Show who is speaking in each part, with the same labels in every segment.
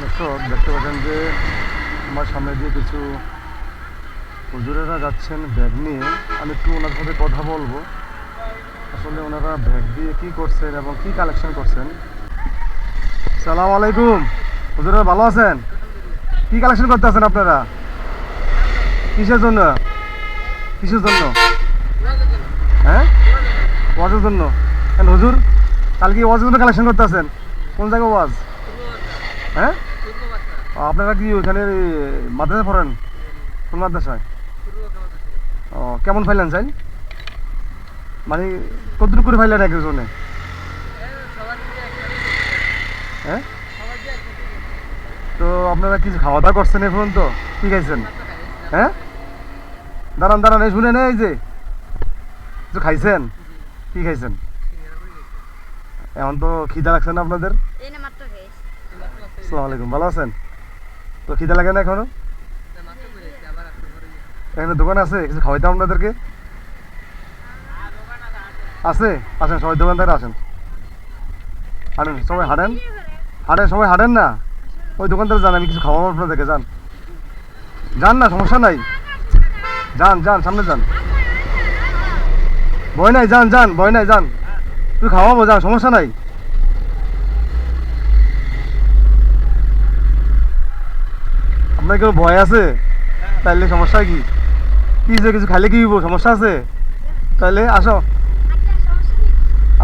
Speaker 1: দর্শক, দেখতে পাচ্ছেন যে আমার সামনে দিয়ে কিছু হুজুরেরা যাচ্ছেন ব্যাগ নিয়ে। আমি একটু ওনার সাথে কথা বলব। আসলে ওনারা ব্যাগ দিয়ে কি করছেন এবং কি কালেকশন করছেন? সালাম আলাইকুম। হুজুরেরা ভালো আছেন? কি কালেকশন করতে আছেন আপনারা? কিসের জন্য? কিসের জন্য? হ্যাঁ? ওয়াজের জন্য। কেন হুজুর, কালকে ওয়াজের জন্য কালেকশন করতে আছেন? কোন জায়গায় ওয়াজ? হ্যাঁ? আপনারা কি এই মাদ্রাসা পড়েন? কোন মাদ্রাসায়? ও, কেমন ফাইলেন চাই মানে কতটুকু করে ফাইলেন এক একজনে? হ্যাঁ? তো আপনারা কিছু খাওয়া দাওয়া করছেন এখন তো কি খাইছেন? হ্যাঁ? দাঁড়ান দাঁড়ান, এই শুনেন, এই যে। কিছু খাইছেন? কি খাইছেন? এখন তো খিদা লাগছে না আপনাদের
Speaker 2: এই না মাত্র খেয়েছি
Speaker 1: আসসালামু আলাইকুম, ভালো আছেন? তো খিদা লাগে না এখনও? এখানে দোকান আছে, কিছু খাওয়াইতাম আপনাদেরকে? আছে? আসেন, সবাই দোকানদার আসেন। হাঁটেন সবাই হাঁটেন? হাঁটেন, সবাই হাঁটেন না? ওই দোকানদার যান, আমি কিছু খাওয়াবো আপনাদেরকে, যান। যান না, সমস্যা নাই। যান যান, সামনে যান। ভয় নাই, যান যান, ভয় নাই, যান। তুই খাওয়াবো, যান, সমস্যা নাই। আপনার কেউ ভয় আছে? তাইলে সমস্যা কি? কি যে কিছু খাইলে কি সমস্যা আছে? তাইলে আসো।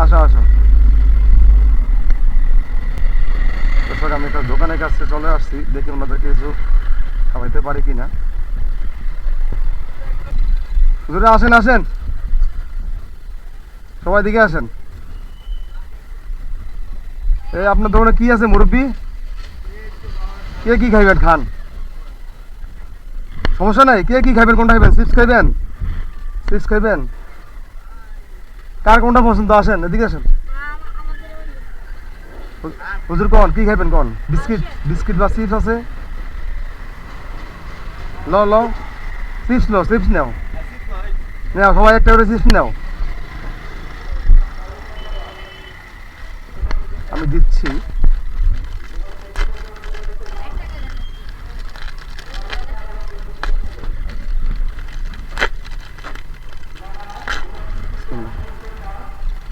Speaker 1: আসো আসো। দর্শক, আমি একটা দোকানের কাছে চলে আসছি। দেখি ওনাদেরকে কিছু খাওয়াইতে পারি কিনা। হুজুরে, আসেন আসেন। সবাই দিকে আসেন। এই আপনার দোকানে কি আছে, মুরব্বী? কে কি খাইবেন? খান। সমস্যা নাই? কে কি খাইবেন, কোনটা খাইবেন? চিপস খাইবেন? চিপস খাইবেন? কার কোনটা পছন্দ? আসেন, এদিকে আসেন। হুজুর কন? কি খাইবেন কন? বিস্কিট বিস্কিট বা চিপস আছে? ল ল। চিপস লো, চিপস নাও। নাও, সবাই একটা করে চিপস নাও। আমি দিচ্ছি।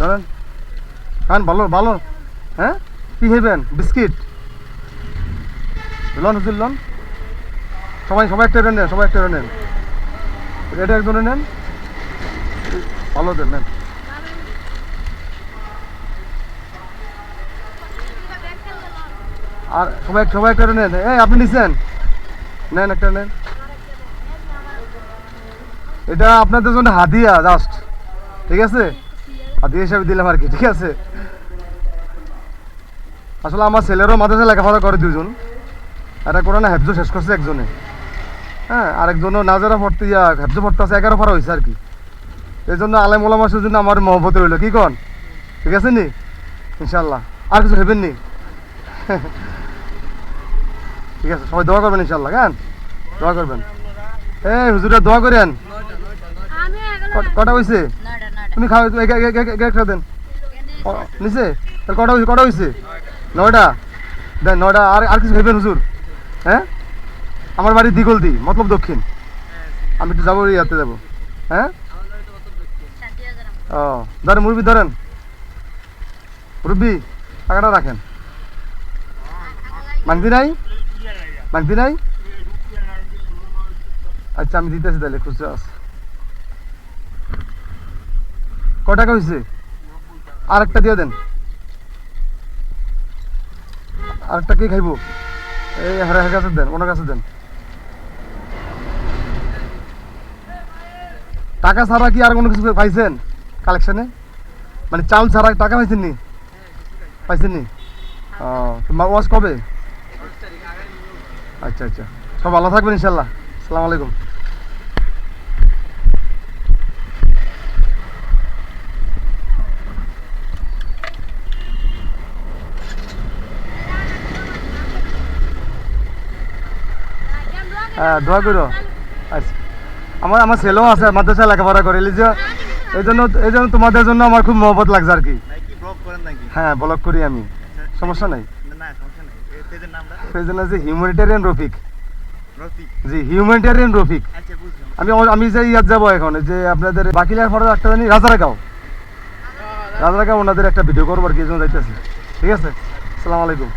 Speaker 1: ধরেন খান, ভালো ভালো। হ্যাঁ? কি খাইবেন? বিস্কিট। লন, হুজুর, লন। সবাই সবাই একটা নেন, সবাই একটা নেন। এটা একজনে নেন। ভালো দেন, নেন। আর সবাই সবাই একটা নেন। এই, আপনি নিছেন? নেন, একটা নেন। এটা আপনাদের জন্য হাদিয়া জাস্ট ঠিক আছে? হাদিয়া হিসাবে দিলাম আর কি ঠিক আছে? আসলে আমার ছেলেরও মাদ্রাসা লেখাপড়া করে দুজন একটা কোরআনে হেফজ শেষ করছে একজনে। হ্যাঁ আরেকজনও নাজারা পড়তে ইয়া হেফজ পড়তে আছে এগারো পড়া হয়েছে আর কি। এই জন্য আলেম ওলামাসের জন্য আমার মহব্বত রইল। কি কন? ঠিক আছে নি? ইনশাল্লাহ আর কিছু ভেবেন নি? ঠিক আছে সবাই দোয়া করবেন ইনশাল্লাহ কেন? দোয়া করবেন। এই হুজুরা দোয়া করেন। কটা হয়েছে তুমি খাও এক- এক- এক- এক- এক একটা দেন। নিচে? কটা হয়েছে কটা হয়েছে নয়টা? দেন, নয়টা, আর আর কিছু ভেবেন হুজুর। হ্যাঁ? আমার বাড়ি দিগলদি, মতলব দক্ষিণ। আমি একটু যাব ইয়াতে যাব। হ্যাঁ? ও, ধরেন মুরব্বি ধরেন। মুরব্বি, টাকাটা রাখেন। মাংতি নাই? মাংতি নাই? আচ্ছা আমি দিতেছি তাহলে, খুচরা আছে ক টাকা হয়েছে আরেকটা দিয়ে দেন। আরেকটা কে খাইবো? এই হারে কাছে দেন, ওনার কাছে দেন। টাকা ছাড়া কি আর কোনো কিছু পাইছেন কালেকশনে? মানে চাউল ছাড়া টাকা পাইছেন নি পাইছেন নি ও ওয়াজ কবে? আচ্ছা আচ্ছা। সব ভালো থাকবেন ইনশাল্লাহ। আসসালামু আলাইকুম। দোয়া করো। আচ্ছা। আমার আমার ছেলেও আছে মাদ্রাসা লেখাপড়া করে যে এই জন্য এই জন্য তোমাদের জন্য আমার খুব মহব্বত লাগছে আর কি।
Speaker 3: ব্লগ
Speaker 1: হ্যাঁ ব্লক করি আমি। সমস্যা নাই?
Speaker 3: না সমস্যা পেজের
Speaker 1: নাম যে হিউম্যানিটেরিয়ান রফিক
Speaker 3: রফিক।
Speaker 1: জি হিউম্যানিটেরিয়ান রফিক
Speaker 3: আচ্ছা বুঝলাম।
Speaker 1: আমি আমি যে ইয়াত যাব এখন যে আপনাদের বাকিলার পরে একটা জানি রাজারাগাঁও। রাজারাগাঁও ওনাদের একটা ভিডিও করব আর কি জন্য যাইতেছি। ঠিক আছে? আসসালামু আলাইকুম।